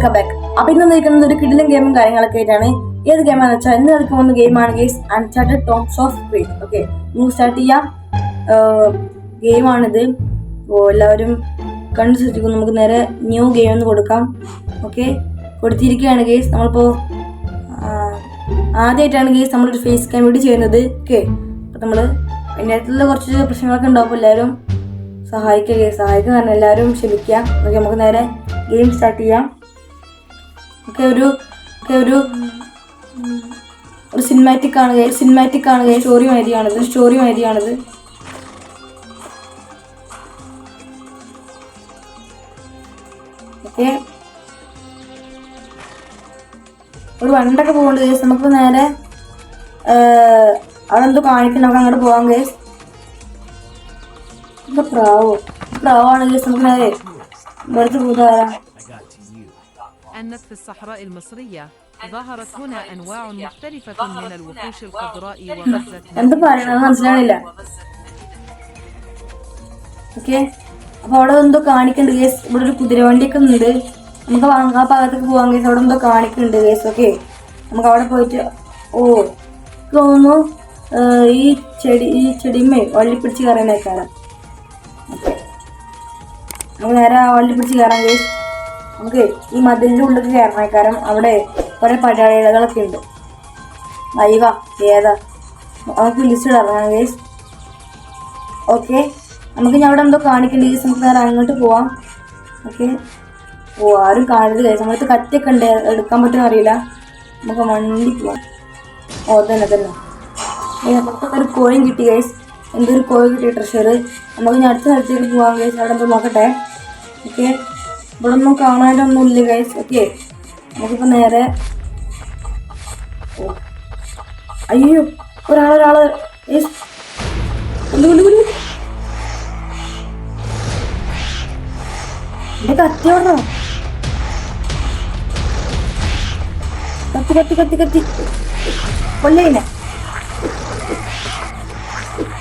Welcome back അപ്പൊ ഇന്ന് നിൽക്കുന്നത് ഒരു കിടിലും ഗെയിമും കാര്യങ്ങളൊക്കെ ആയിട്ടാണ്. ഏത് ഗെയിമാണെന്ന് വെച്ചാൽ ഇന്ന് കളിക്കാൻ പോകുന്ന ഗെയിമാണ് guys uncharted tombs of Crete okay നമുക്ക് സ്റ്റാർട്ട് ചെയ്യാം. ഗെയിമാണിത് അപ്പോൾ എല്ലാവരും കണ്ടു ശ്രദ്ധിക്കും നമുക്ക് നേരെ ന്യൂ ഗെയിം ഒന്ന് കൊടുക്കാം. ഓക്കെ കൊടുത്തിരിക്കുകയാണ് ഗെയ്സ് നമ്മളിപ്പോൾ ആദ്യമായിട്ടാണ് ഗെയ്സ് നമ്മളൊരു ഫേസ് ക്യാം വീഡിയോ ചെയ്യുന്നത്. ഓക്കെ അപ്പം നമ്മൾ അതിന്റെ അടുത്തുള്ള കുറച്ച് പ്രശ്നങ്ങളൊക്കെ ഉണ്ടാവും. എല്ലാവരും സഹായിക്കുക സഹായിക്കുക കാരണം എല്ലാവരും ക്ഷമിക്കുക. നമുക്ക് നേരെ ഗെയിം സ്റ്റാർട്ട് ചെയ്യാം. ഒക്കെ ഒരു ഒക്കെ ഒരു ഒരു സിനിമാറ്റിക് ആണ് സിനിമാറ്റിക് ആണ് സ്റ്റോറി മാതിരിയാണിത് സ്റ്റോറി മാതിരിയാണിത് ഓക്കെ. ഒരു വണ്ടൊക്കെ പോകേണ്ടത് കേസ് നമുക്ക് നേരെ അവിടെ എന്തോ കാണിക്കണം നമുക്ക് അങ്ങോട്ട് പോകാം കേസ് ഇത് പ്രാവോ? പ്രാവാണ് കേസ് നമുക്ക് നേരെ വെറുതെ പോകാറാ أنت في الصحراء المصرية ظهرت هنا أنواع مختلفة من الوحوش الخضراء وغزت എന്ത് പറയണത് മനസ്സിലാവില്ല ഓക്കെ അപ്പൊ അവിടെ എന്തോ കാണിക്കുന്നുണ്ട് കേസ് ഇവിടെ ഒരു കുതിരവണ്ടിയൊക്കെ ഉണ്ട് നമുക്ക് വാങ്ങ- ആ ഭാഗത്തേക്ക് പോവാൻ കേസ് അവിടെ എന്തോ കാണിക്കുന്നുണ്ട് കേസ് ഓക്കെ നമുക്ക് അവിടെ പോയിട്ട് ഓ എനിക്ക് തോന്നുന്നു ഏഹ്, ഈ ചെടി ഈ ചെടിമേ വള്ളി പിടിച്ച് കയറാനേക്കാരം ഓക്കെ നമുക്ക് നേരെ ആ വള്ളി പിടിച്ച് കയറാം കേസ് നമുക്ക് ഈ മതിലിന്റെ ഉള്ളിൽ കയറണേക്കാരം അവിടെ കുറെ പടയാളികളൊക്കെ ഉണ്ട്. ദൈവ ഏതാ? നമുക്ക് ലിസ്റ്റ് ഇറങ്ങാം ഗേസ് ഓക്കെ നമുക്ക് ഞാൻ അവിടെ എന്തോ കാണിക്കേണ്ട? ഗേസ് നമുക്ക് നേരെ അങ്ങോട്ട് പോവാം. ഓക്കെ ഓ ആരും കാണരുത് ഗേസ് നമ്മളടുത്ത് കത്തിയൊക്കെ ഉണ്ട്. എടുക്കാൻ പറ്റുമെന്ന് അറിയില്ല. നമുക്ക് വണ്ടി പോവാം. ഓ തന്നെ തന്നെ നമുക്കൊക്കെ നമുക്ക് ഒരു കോയിൻ കിട്ടി ഗൈസ് എന്തൊരു കോയിൻ കിട്ടി ട്രഷർ നമുക്ക് ഞാൻ അടുത്ത സ്ഥലത്തേക്ക് പോവാം ഗൈസ് അവിടെ എന്തോ നോക്കട്ടെ. ഓക്കെ ഇവിടെ ഒന്നും കാണാനൊന്നും ഇല്ല ഗൈസ് ഓക്കെ നമുക്കിപ്പോൾ നേരെ അയ്യോ ഒരാളൊരാൾ. എന്റെ കത്തി ഓടണോ കത്തി കത്തി കത്തി കത്തി. കൊല്ലിനെ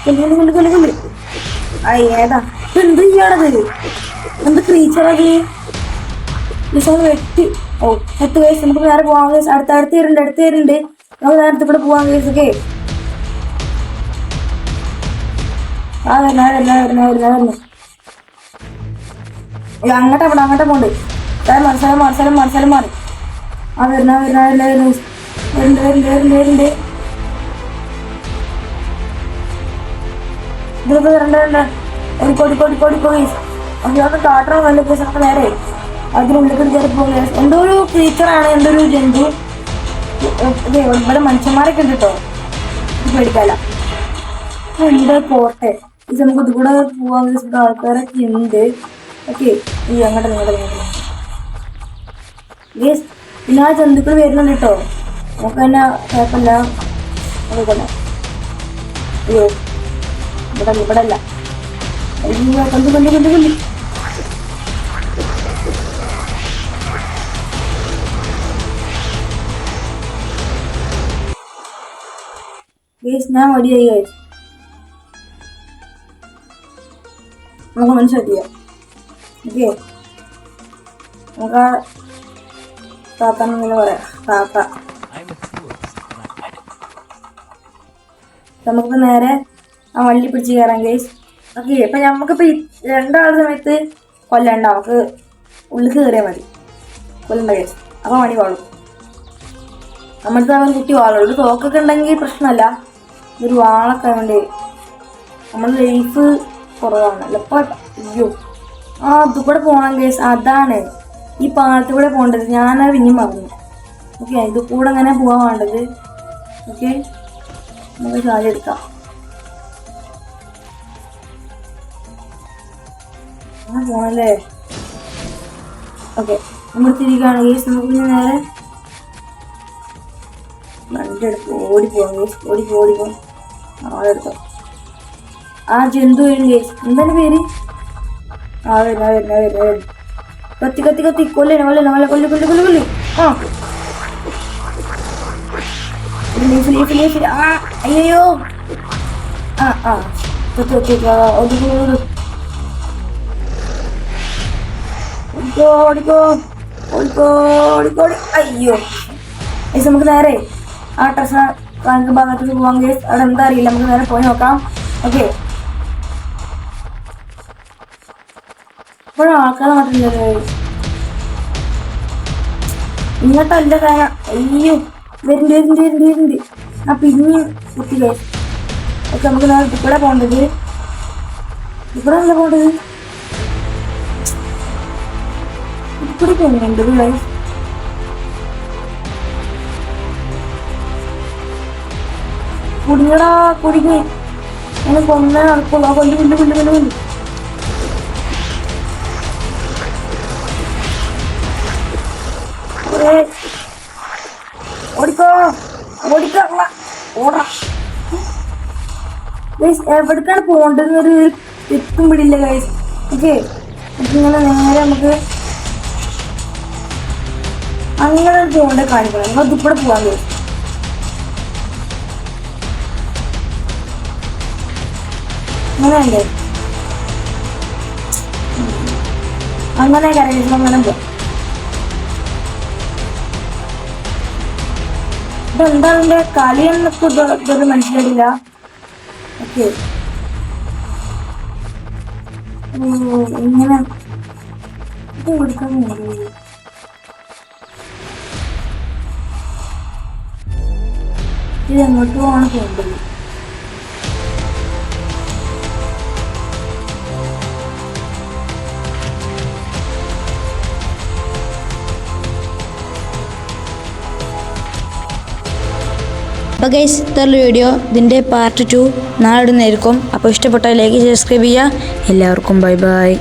കൊല്ലു കൊല്ലു കൊല്ലു കൊല്ലു ഏതാ? എന്ത് ചെയ്യാണത്? എന്ത് ക്രീച്ചറത് നമ്മൾ വെട്ടി. ഓ പത്ത് വയസ്സ്. നമുക്ക് നേരെ പോവാം. വയസ്സ് അടുത്ത അടുത്ത് വരുന്നുണ്ട് അടുത്ത് വരുന്നുണ്ട് നമുക്ക് നേരത്തെ കൂടെ പോവാൻ വയസ്സൊക്കെ ആ വരുന്ന വരുന്ന വരുന്ന വരുന്ന വരുന്നു അങ്ങോട്ടാ പോണ്ട അങ്ങോട്ടാ പോണ്ട്. സ്ഥലം മാറി സ്ഥലം മാറി മാറി ആ വരുന്ന വരുന്ന വരുന്ന വരുന്നു വരുന്നുണ്ട് വരുന്നുണ്ട് വരുന്നുണ്ട് വരുന്നുണ്ട് ഇതിലൊക്കെ വരണ്ട വരണ്ട. ഓടിക്കോടി കോടി കോടി പോയി അയ്യോ കാട്ടണം? നല്ല നമുക്ക് നേരെ. അതിനുള്ളിൽ കയറി പോകുക എന്തോ ഒരു ക്രീച്ചറാണ് എന്തോ ഒരു ജന്തു ഇവിടെ മനുഷ്യന്മാരൊക്കെ ഉണ്ട് കേട്ടോ പേടിക്കാല എന്താ പോട്ടെ ഇത് നമുക്ക് ഇതുകൂടെ പോവാൻ ഇവിടെ ആൾക്കാരൊക്കെ ഉണ്ട്. ഓക്കെ ഈ അങ്ങോട്ട് അങ്ങോട്ട് യെസ് പിന്നെ ആ ജന്തുക്കൾ വരുന്നുണ്ട് കേട്ടോ നമുക്ക് തന്നെ കുഴപ്പമില്ല. അതുപോലെ അയ്യോ ഇവിടെ ഇവിടെ അല്ല അയ്യോ കണ്ടു കണ്ടു കണ്ടു കണ്ടു. ഗേസ് ഞാൻ മടിയായി ഗേസ് നമുക്ക് മനസ്സിലാക്കിയ ഓക്കെ നമുക്ക് ആ താത്ത എന്നിങ്ങനെ പറയാം. താത്ത. നമുക്കിപ്പോ നേരെ ആ വള്ളി പിടിച്ച് കയറാം ഗേസ് ഓക്കെ ഇപ്പൊ നമുക്കിപ്പോ ഈ രണ്ടാളുടെ സമയത്ത് കൊല്ലണ്ട. നമുക്ക് ഉള്ളിൽ കയറിയാൽ മതി. കൊല്ലണ്ട ഗേസ് അപ്പൊ മണി കൊള്ളും നമ്മുടെ അവൻ കുട്ടി വാളുള്ളൂ തോക്കൊക്കെ ഉണ്ടെങ്കിൽ പ്രശ്നമല്ല. ഇതൊരു വാളൊക്കെ നമ്മുടെ ലൈഫ് കുറവാണ്. അല്ലപ്പോ അയ്യോ. ആ അത് പോകണം കേസ് അതാണ്. ഈ പാലത്തിൽ കൂടെ പോകേണ്ടത്. ഞാനത് പിന്നെയും മറന്നു ഓക്കെ ഇത് കൂടെ അങ്ങനെ പോകാൻ വേണ്ടത്? ഓക്കെ നമുക്ക് ചാടി എടുക്കാം. അങ്ങനെ പോണല്ലേ? ഓക്കെ നമ്മൾ തിരികെയാണ് കേസ് നമുക്ക് പിന്നെ നേരെ വണ്ടി ഓടി പോവാം ഓടി ഓടി ആളെടുത്തോ. ആ ജന്തു വരും എന്താണ് പേര്? ആ വരുന്ന വരുന്ന വരുന്ന വരുന്ന കത്തി കത്തി കത്തി. കൊല്ലണം കൊല്ലണം കൊല്ല കൊല്ലു കൊല്ലു കൊല്ലു കൊല്ലു ആ. ലീഫ് ലീഫ് ലീഫ് ആ അയ്യോ ആ ആ. തൊട്ട് തൊട്ട് ഓടിക്കോ ഓടിക്കോ ഓടിക്കോ ഓടിക്കോ ഓടിക്കോടി അയ്യോ. നമുക്ക് നേരെ. ആ ട്രഷ കാണിക്കുന്ന ഭാഗത്തേക്ക് പോവാൻ കേസ് അവിടെ എന്താ അറിയില്ല നമുക്ക് നേരെ പോയി നോക്കാം ഓക്കെ ഇപ്പോഴും ആൾക്കാർ മാറ്റില്ലല്ലോ ഇങ്ങോട്ടല്ല കാരണം അയ്യോ വരുന്നുണ്ട് വരുന്നുണ്ട് വരുന്നുണ്ട് വരുന്നുണ്ട് ആ പിന്നെയും കുത്തി ഗൈസ് ഓക്കെ നമുക്ക് നേരെ ഇവിടെ പോകേണ്ടത് ഇവിടെ അല്ല പോകേണ്ടത് ഇവിടെ പോകുന്നുണ്ട് ഗൈസ് കുടുങ്ങടാ കുടുങ്ങി അങ്ങനെ കൊന്നേ നടക്കുള്ളൂ. ആ കൊല്ലു കൊല്ലു കൊല്ലു കൊല്ലു കൊല്ലു. ഓടിക്കോ. ഓടിക്കോ ഉള്ള. ഓടാ. എവിടേക്കാണ് പോകേണ്ടതെന്നൊരു എത്തും പിടിയില്ല ഗൈസ്. ഓക്കെ. ഇങ്ങനെ നേരെ നമുക്ക് അങ്ങനെ പോകേണ്ട കാര്യങ്ങൾ നിങ്ങൾ ഇതിപ്പടെ പോകാൻ ഗൈസ്. അങ്ങനെയല്ലേ അങ്ങനെ കരകേശം അങ്ങനെ പോവാം ഇതെന്താ ഇതിന്റെ കളി എന്നൊക്കെ ഇത് ഇതൊരു മനസ്സിലായില്ല ഓക്കെ. ഇങ്ങനെ. ഇത് കൊടുക്കാൻ വേണ്ടി. ഇത് എങ്ങോട്ട് പോകാണ് പോകേണ്ടത്? അപ്പോൾ ഗൈസ് ഇത്രയുള്ള വീഡിയോ ഇതിന്റെ പാർട്ട് ടു നാളെ ഇടുന്നതായിരിക്കും. അപ്പോൾ ഇഷ്ടപ്പെട്ട ലൈക്ക് സബ്സ്ക്രൈബ് ചെയ്യുക. എല്ലാവർക്കും ബൈ ബൈ